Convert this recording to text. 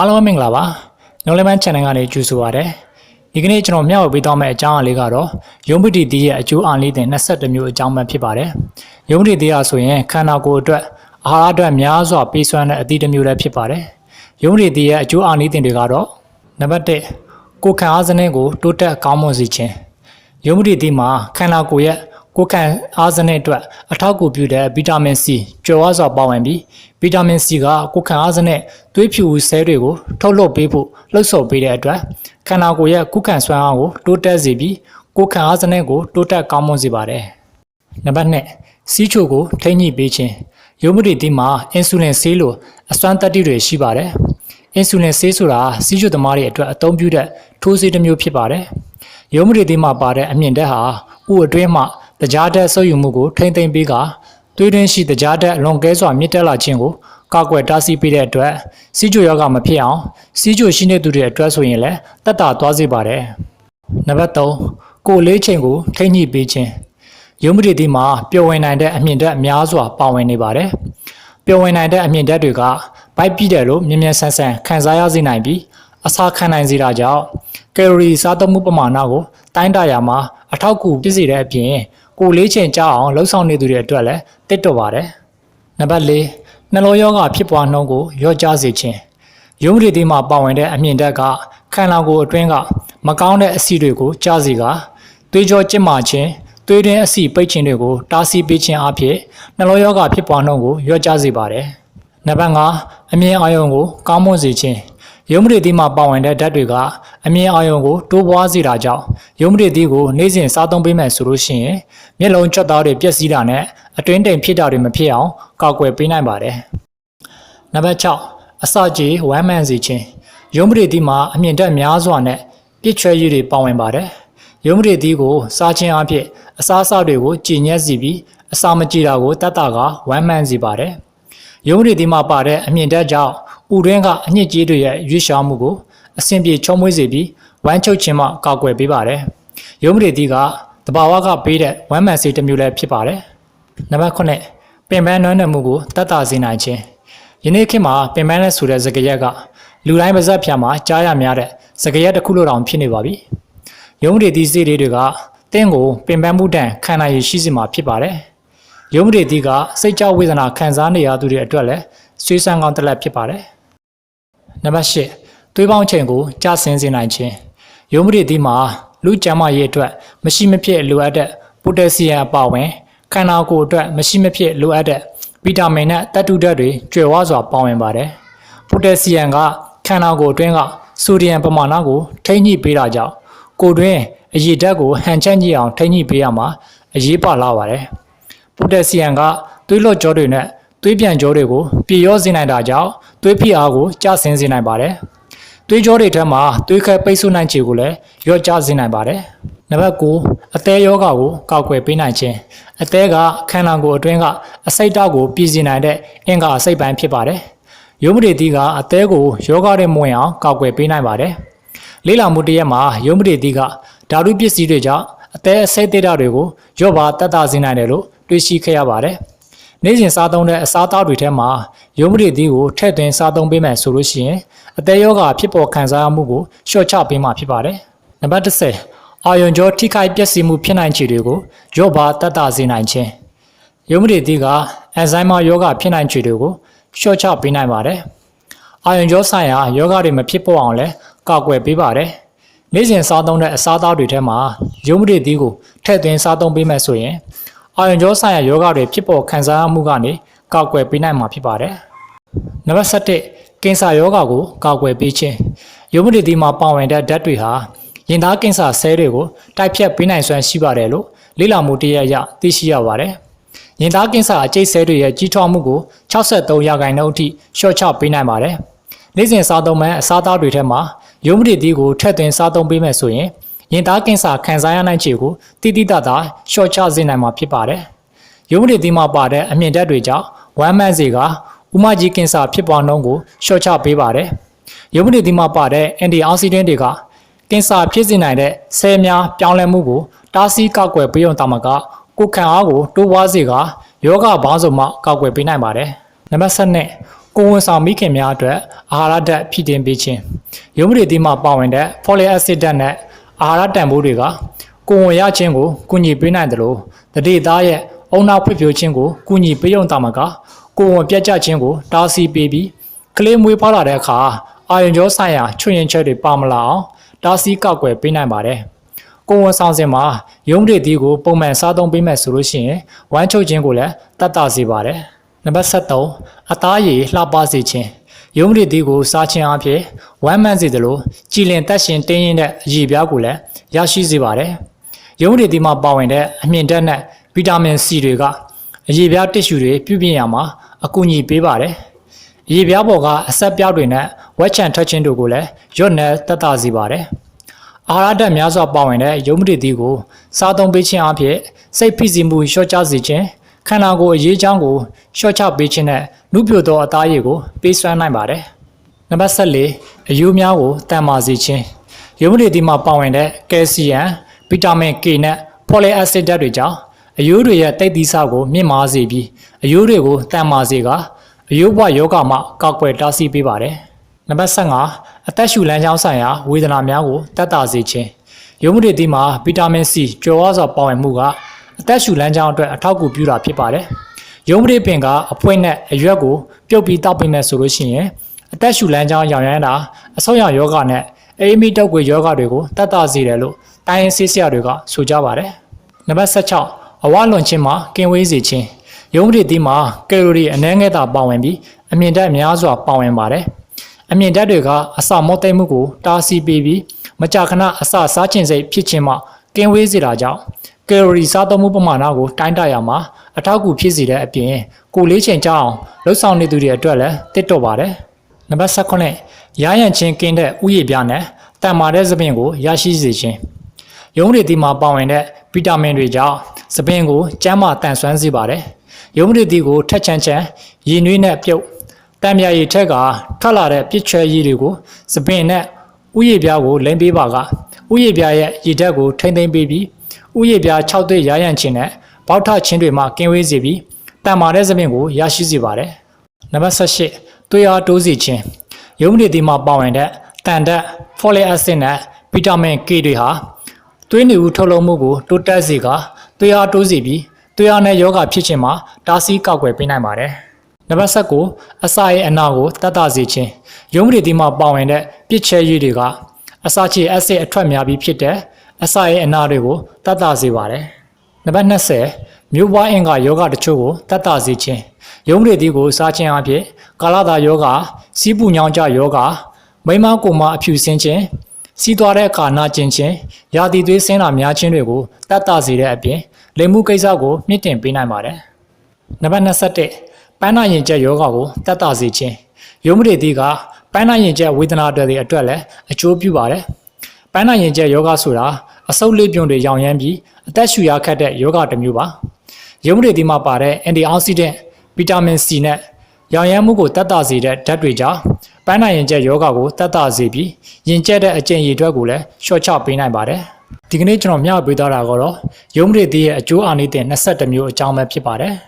အားလုံးပဲမင်္ဂလာပါညောင်လေးမန်း channel ကနေကြိုဆိုပါရစေဒီကနေ့ကျွန်တော်မျှဝေပေးသွားမယ့်အကြောင်းအရာလေးကတော့ယုံပတိတီးရဲ့အကျိုးအားလေးတင်22မျိုးအကြောင်းပဲဖြစ်ပါတယ်ယုံပတိတီးရဆိုရင်ခန္ဓာကိုယ်အတွက်အာဟာရအတွက်များစွာပေးစွမ်းတဲ့အသီးတစ်မျိုးလည်းဖြစ်ပါတယ်ယုံပတိတီးရဲ့အကျိုးအားလေးတင်တွေကတော့နံပါတ်1ကိုယ်ခံအားစနစ်ကိုတိုးတက်ကောင်းမွန်စေခြင်းယုံပတိတီးမှာခန္ဓာကိုယ်ရဲ့ကိုယ်ခံအားစနစ်အတွက်အထောက်အကူပြုတဲ့ဗီတာမင် C ကြွယ်ဝစွာပါဝင်ပြီး ဗီတာမင် C ကကိုယ်ခံအားစနစ်သွေးဖြူဆဲတွေကိုထုတ်လုပ်ပေးဖို့လှုပ်ဆော်ပေးတဲ့အတွက်ခန္ဓာကိုယ်ရဲ့ကုခံစွမ်းအားကိုတိုးတက်စေပြီးကိုယ်ခံအားစနစ်ကိုတိုးတက်ကောင်းမွန်စေပါတယ်။နံပါတ်2စီးချိုကိုထိန်းညှိပေးခြင်းရုံးမတိတိမှာအင်ဆူလင်ဆေးလိုအစွမ်းတက်တိတွေရှိပါတယ်။အင်ဆူလင်ဆေးဆိုတာစီးချိုသမားတွေအတွက်အသုံးပြုတဲ့ထိုးဆေးတစ်မျိုးဖြစ်ပါတယ်။ရုံးမတိတိမှာပါတဲ့အမြင့်တက်ဟာဥအတွင်းမှာတကြားတက်ဆုပ်ယူမှုကိုထိမ့်သိမ့်ပေးက သွေးတွင်းရှိတကြားတက်လွန်ကဲစွာမြင့်တက်လာခြင်းကိုကောက်ွယ်တားဆီးပေးတဲ့အတွက်စီးချိုယောဂမဖြစ်အောင်စီးချိုရှိနေသူတွေအတွက်ဆိုရင်လည်းတက်တာသွားစေပါတယ်။နံပါတ်3ကိုယ်လေးချိန်ကိုထိမ့်ညှိပေးခြင်းရုံးမတိတိမှာပျော်ဝင်နိုင်တဲ့အမြင့်တက်များစွာပါဝင်နေပါတယ်။ပျော်ဝင်နိုင်တဲ့အမြင့်တက်တွေကဘိုက်ပြည့်တယ်လို့မြင်မြန်ဆန်းဆန်းခံစားရစေနိုင်ပြီးအစာခံနိုင်စေတာကြောင့်ကယ်လိုရီစားသုံးမှုပမာဏကိုတိုင်းတာရမှာအထောက်အကူဖြစ်စေတဲ့အပြင် ကိုယ်လေးချိန်ကြအောင်လှုပ်ဆောင်နေသူတွေအတွက်လည်းတစ်တော်ပါတယ်။နံပါတ်၄နှလုံးရောဂါဖြစ်ပွားနှုန်းကိုလျော့ကျစေခြင်းရုံးရည်သေးမှာပါဝင်တဲ့အမြင့်တက်ကခန္ဓာကိုယ်အတွင်းကမကောင်းတဲ့အဆီတွေကိုကျစေကသွေးကြောကျစ်မာခြင်းသွေးတွင်းအဆီပိတ်ခြင်းတွေကိုတားဆီးပေးခြင်းအပြင်နှလုံးရောဂါဖြစ်ပွားနှုန်းကိုလျော့ကျစေပါတယ်။နံပါတ်5အမြင်အာရုံကိုကောင်းမွန်စေခြင်း ရုံးမရည်သီးမှာပါဝင်တဲ့ဓာတ်တွေကအမြင်အာရုံကိုတိုးပွားစေတာကြောင့်ရုံးမရည်သီးကိုနေ့စဉ်စားသုံးပေးမယ်ဆိုလို့ရှိရင်မျက်လုံးကြွက်သားတွေပျက်စီးတာနဲ့အတွင်းတိမ်ဖြစ်တာတွေမဖြစ်အောင်ကာကွယ်ပေးနိုင်ပါတယ်။နံပါတ်6အစာကြေဝမ်းမှန်စေခြင်းရုံးမရည်သီးမှာအမြင့်တက်များစွာနဲ့ပြစ်ချွဲရည်တွေပါဝင်ပါတယ်။ရုံးမရည်သီးကိုစားခြင်းအဖြစ်အစားအစာတွေကိုကြည်ညက်စီပြီးအစာမကြေတာကိုတတ်တာကဝမ်းမှန်စေပါတယ်။ရုံးမရည်သီးမှာပါတဲ့အမြင့်တက်ကြောင့် ဥတွင်းကအညစ်အကြေးတွေရဲ့ရွေ့ရှားမှုကိုအဆင်ပြေချုံမွေးစေပြီးဝမ်းချုပ်ခြင်းမှကာကွယ်ပေးပါတယ်။ရုံးမရီတီကတဘာဝကပေးတဲ့ဝမ်းမှန်စေတစ်မျိုးလည်းဖြစ်ပါတယ်။နံပါတ်9ပင်ပန်းနွမ်းနယ်မှုကိုတတ်တာစေနိုင်ခြင်းယနေ့ခေတ်မှာပင်ပန်းနဲ့ဆိုတဲ့စကားရက်ကလူတိုင်းပါဇက်ဖြာမှာကြားရများတဲ့စကားရက်တစ်ခုလိုတောင်ဖြစ်နေပါပြီ။ရုံးရီတီစေးလေးတွေကတင်းကိုပင်ပန်းမှုတန်ခံနိုင်ရရှိစေမှာဖြစ်ပါတယ်။ရုံးရီတီကစိတ်ကြောက်ဝေဒနာခံစားနေရသူတွေအတွက်လည်းဆွေးဆန်းကောင်းတစ်လက်ဖြစ်ပါတယ်။ နံပါတ်၈သွေးပေါင်းချိန်ကိုကျဆင်းစေနိုင်ခြင်းရုံးမရည်သီးမှာလူကျန်းမာရေးအတွက်မရှိမဖြစ်လိုအပ်တဲ့ပိုတက်ဆီယမ်အပါအဝင်ခန္ဓာကိုယ်အတွက်မရှိမဖြစ်လိုအပ်တဲ့ဗီတာမင်နဲ့သတ္တုဓာတ်တွေကျွယ်ဝစွာပါဝင်ပါတယ်ပိုတက်ဆီယမ်ကခန္ဓာကိုယ်အတွင်းကဆိုဒီယမ်ပမာဏကိုထိန်းညှိပေးတာကြောင့်ကိုယ်တွင်းအရည်ဓာတ်ကိုဟန်ချက်ညှိအောင်ထိန်းညှိပေးရမှာအရေးပါလာပါတယ်ပိုတက်ဆီယမ်ကသွေးလွှတ်ကြောတွေနဲ့ သွေးပြန်ကြောတွေကိုပြေရောစေနိုင်တာကြောင့်သွေးဖိအားကိုကျဆင်းစေနိုင်ပါတယ်။သွေးကြောတွေထဲမှာသွေးခဲပိတ်ဆို့နိုင်ခြေကိုလည်းလျော့ကျစေနိုင်ပါတယ်။နံပါတ်9အသေးယောဂါကိုကောက်ွယ်ပေးနိုင်ခြင်းအသေးကခန္ဓာကိုယ်အတွင်းကအစိတ်ဓာတ်ကိုပြည်စီနိုင်တဲ့အင်္ဂါအစိတ်ပိုင်းဖြစ်ပါတယ်။ရုံးမတေတီကအသေးကိုယောဂတွေမဝင်အောင်ကောက်ွယ်ပေးနိုင်ပါတယ်။လေးလာမှုတရက်မှာရုံးမတေတီကဓာတုပစ္စည်းတွေကြောင့်အသေးအစိတ်သေးဓာတ်တွေကိုရော့ပါတတ်တာစေနိုင်တယ်လို့တွေ့ရှိခဲ့ရပါတယ်။ နေ့စဉ်စားသုံးတဲ့အစားအသောက်တွေထဲမှာရုံးပရိသီးကိုထည့်သွင်းစားသုံးပေးမယ်ဆိုလို့ရှိရင်အသက်ရောဂါဖြစ်ပေါ်ခံစားမှုကိုလျှော့ချပေးမှာဖြစ်ပါတယ်။နံပါတ်10အာယွန်ကြောထိခိုက်ပျက်စီးမှုဖြစ်နိုင်ခြေတွေကိုရော့ပါတတ်တာစေနိုင်ခြင်းရုံးပရိသီးကအန်ဇိုင်းမာယောဂဖြစ်နိုင်ခြေတွေကိုလျှော့ချပေးနိုင်ပါတယ်။အာယွန်ကြောဆိုင်ရာယောဂတွေမဖြစ်ပေါ်အောင်လည်းကာကွယ်ပေးပါတယ်။နေ့စဉ်စားသုံးတဲ့အစားအသောက်တွေထဲမှာရုံးပရိသီးကိုထည့်သွင်းစားသုံးပေးမယ်ဆိုရင် အာယွန်ကြောဆိုင်ရာယောဂတွေဖြစ်ပေါ်ခံစားမှုကနေကောက်ွယ်ပေးနိုင်မှာဖြစ်ပါတယ်။နံပါတ်7ကင်ဆာယောဂကိုကောက်ွယ်ပေးခြင်းရုံးမတိတိမှာပါဝင်တဲ့ဓာတ်တွေဟာရင်သားကင်ဆာဆဲတွေကိုတိုက်ဖြတ်ပေးနိုင်စွမ်းရှိပါတယ်လို့လေ့လာမှုတရရသိရှိရပါတယ်။ရင်သားကင်ဆာအကျိတ်ဆဲတွေရဲ့ကြီးထွားမှုကို63ရာခိုင်နှုန်းအထိလျှော့ချပေးနိုင်ပါတယ်။နေ့စဉ်စားသုံးမဲ့အစားအသောက်တွေထဲမှာရုံးမတိတိကိုထည့်သွင်းစားသုံးပေးမယ်ဆိုရင် ရင်သားကင်ဆာခံစားရနိုင်ခြေကိုတိတိတတ်တာရှော့ချစေနိုင်မှာဖြစ်ပါတယ်။ရုံးမရည်သီးမှာပါတဲ့အမြင့်တက်တွေကြောင့်ဝမ်းမန်းစေကဥမကြီးကင်ဆာဖြစ်ပွားနှုန်းကိုရှော့ချပေးပါတယ်။ရုံးမရည်သီးမှာပါတဲ့အန်တီအောက်ဆီဒန့်တွေကကင်ဆာဖြစ်စေနိုင်တဲ့ဆဲများပြောင်းလဲမှုကိုတားဆီးကောက်ွယ်ပေးုံတာမကကိုခံအားကိုတိုးပွားစေကယောဂဘောင်းစုံမှကောက်ွယ်ပေးနိုင်ပါတယ်။နံပါတ်7ကိုယ်ဝန်ဆောင်မိခင်များအတွက်အာဟာရဓာတ်ဖြည့်တင်းပေးခြင်းရုံးပရိသီမှာပါဝင်တဲ့ folic acid ဓာတ်နဲ့ အာဟာရတန်ဖိုးတွေကကိုယ်ဝန်ရခြင်းကိုကူညီပေးနိုင်တယ်လို့တတိသားရဲ့အုံနောက်ဖွံ့ဖြိုးခြင်းကိုကူညီပေးရုံတာမှာကကိုယ်ဝန်ပြတ်ကျခြင်းကိုတားဆီးပေးပြီးကလေးမွေးဖွားလာတဲ့အခါအာရုံကြောဆိုင်ရာချွတ်ရင်ချက်တွေပါမလာအောင်တားဆီးကောက်ွယ်ပေးနိုင်ပါတယ်ကိုယ်ဝန်ဆောင်စဉ်မှာရုံးပရိသီကိုပုံမှန်စားသုံးပေးမယ်ဆိုလို့ရှိရင်ဝမ်းချုပ်ခြင်းကိုလည်းတတ်တာစေပါတယ်နံပါတ်73အသားရည်လှပစေခြင်း ရုံးပရိသီကိုစားခြင်းအပြင်ဝမ်းမှန်စေတယ်လို့ကြည်လင်တက်ရှင်တင်းရင်တဲ့အရည်ပြားကိုလည်းရရှိစေပါတယ်ရုံးပရိသီမှာပါဝင်တဲ့အမြင့်ဓာတ်နဲ့ဗီတာမင် C တွေကအရည်ပြားတစ်ရှူတွေပြုပြင်ရမှာအကူအညီပေးပါတယ်အရည်ပြားပေါ်ကအဆက်ပြောက်တွေနဲ့ဝက်ချန်ထွက်ခြင်းတို့ကိုလည်းရွတ်နယ်တက်တာစေပါတယ်အာဟာရဓာတ်များစွာပါဝင်တဲ့ရုံးပရိသီကိုစားသုံးပေးခြင်းအပြင်စိတ်ဖိစီးမှုလျှော့ချစေခြင်းခန္ဓာကိုယ်အရေးချောင်းကို လျှော့ချပေးခြင်းနဲ့နုပြိုသောအသားရည်ကိုပေးစွမ်းနိုင်ပါတယ်။နံပါတ်14အယိုးများကိုတန်မာစေခြင်းရုံးပရိသီမှာပါဝင်တဲ့ကယ်ဆီယမ်ဗီတာမင် K နဲ့ဖော်လီအက်ဆစ်ဓာတ်တွေကြောင့်အယိုးတွေရဲ့တိတ်သီးဆကိုမြင့်မားစေပြီးအယိုးတွေကိုတန်မာစေကအယိုးဘဝယောဂမှကောက်ွယ်တားဆီးပေးပါတယ်။နံပါတ်15အသက်ရှူလမ်းကြောင်းဆိုင်ရာဝေဒနာများကိုတက်တာစေခြင်းရုံးပရိသီမှာဗီတာမင် C ကျော်ဝါစွာပါဝင်မှုကအသက်ရှူလမ်းကြောင်းအတွက်အထောက်အကူပြုတာဖြစ်ပါတယ်။ ရုံးပရိပင်ကအဖွင့်နဲ့အရွက်ကိုပြုတ်ပြီးတောက်ပေးမယ်ဆိုလို့ရှိရင်အသက်ရှူလမ်းကြောင်းရောင်ရမ်းတာအဆုတ်ရောင်ယောဂနဲ့အေးမီတောက်ကွေယောဂတွေကိုတက်တာစေတယ်လို့တိုင်းရင်းဆေးဆရာတွေကဆိုကြပါတယ်။နံပါတ်16အဝလွန်ခြင်းမှာကင်ဝေးစေခြင်းရုံးပရိသီမှာကယ်လိုရီအနည်းငယ်သာပါဝင်ပြီးအမြင့်ဓာတ်များစွာပါဝင်ပါတယ်။အမြင့်ဓာတ်တွေကအစာမောသိမ့်မှုကိုတားဆီးပေးပြီးမကြာခဏအစာစားခြင်းစိတ်ဖြစ်ခြင်းမှကင်ဝေးစေတာကြောင့် ကယ်လိုရီစားသုံးမှုပမာဏကိုတိုင်းတာရမှာအထောက်အကူဖြစ်စေတဲ့အပြင်ကိုယ်လေးချိန်ကြအောင်လှုပ်ဆောင်နေသူတွေအတွက်လည်းတစ်တော့ပါတယ်။နံပါတ်18ရာရန်ချင်းကင်းတဲ့ဥယျာဉ်ပြနဲ့တန်မာတဲ့သပင်ကိုရရှိစေခြင်းရုံးရည်တီမှာပါဝင်တဲ့ဗီတာမင်တွေကြောင့်သပင်ကိုကျန်းမာတန်ဆွမ်းစေပါတယ်။ရုံးရည်တီကိုထက်ချမ်းချမ်းရည်နွေးနဲ့ပြုတ်တံမြရည်ထက်ကထွက်လာတဲ့ပြစ်ချွဲရည်တွေကိုသပင်နဲ့ဥယျာဉ်ပြားကိုလိမ့်ပေးပါကဥယျာဉ်ပြားရဲ့ရည်ဓာတ်ကိုထိမ့်သိမ့်ပေးပြီး ဥယျာဉ်ပြား6သိရရန်ချင်းနဲ့ဘောက်ထချင်းတွေမှကင်းဝေးစေပြီးတန်မာတဲ့သပင်ကိုရရှိစေပါတယ်။နံပါတ်18သွေးအားတိုးစေခြင်းရုံးရည်တီမှာပါဝင်တဲ့တန်ဓာတ် folic acid နဲ့ဗီတာမင် K တွေဟာသွေးနေဦးထုတ်လုပ်မှုကိုတိုးတက်စေကသွေးအားတိုးစေပြီးသွေးအားနဲ့ယောဂဖြစ်ခြင်းမှာတားဆီးကောက်ွယ်ပေးနိုင်ပါတယ်။နံပါတ်19အစာရဲ့အနာကိုတတ်တာစေခြင်းရုံးပရိသီမှာပါဝင်တဲ့ပြစ်ချဲရည်တွေကအစာချေအက်ဆစ်အထွက်များပြီးဖြစ်တဲ့ အစာရဲ့အနာတွေကိုတတ်တာစေပါတယ်။နံပါတ်20မြို့ပွားအင်္ဂါယောဂတချို့ကိုတတ်တာစေခြင်းရုံးပရိသီကိုစားခြင်းအပြင်ကာလတာယောဂစီးပူညောင်းကြယောဂမိမကိုမအဖြူစင်းခြင်းစီးသွားတဲ့အခါနာကျင်ခြင်းရာသီသွေးဆင်းတာများခြင်းတွေကိုတတ်တာစေတဲ့အပြင်လိမ်မှုကိစ္စကိုမြင့်တင်ပေးနိုင်ပါတယ်။နံပါတ်21ပန်းနာရင်ကျက်ယောဂကိုတတ်တာစေခြင်းရုံးမတွေသီးကပန်းနာရင်ကျက်ဝေဒနာတွေအတွက်လည်းအကျိုးပြုပါတယ်။ ပန်းနာရင်ကျက်ယောဂဆိုတာအဆုတ်လေးပြုံတွေရောင်ရမ်းပြီးအသက်ရှူရခက်တဲ့ယောဂတစ်မျိုးပါ။ရုံးမတွေသီးမှာပါတဲ့အန်တီအောက်ဆီဒန့်ဗီတာမင် C နဲ့ရောင်ရမ်းမှုကိုတတ်တာစေတဲ့ဓာတ်တွေကြောင့်ပန်းနာရင်ကျက်ယောဂကိုတတ်တာစေပြီးရင်ကျက်တဲ့အကျင့်ရည်အတွက်ကိုလည်းရှော့ချပေးနိုင်ပါတယ်။ဒီကနေ့ကျွန်တော်မျှဝေပေးသွားတာကတော့ရုံးမတွေသီးရဲ့အကျိုးအာနိသင်22မျိုးအကြောင်းပဲဖြစ်ပါတယ်။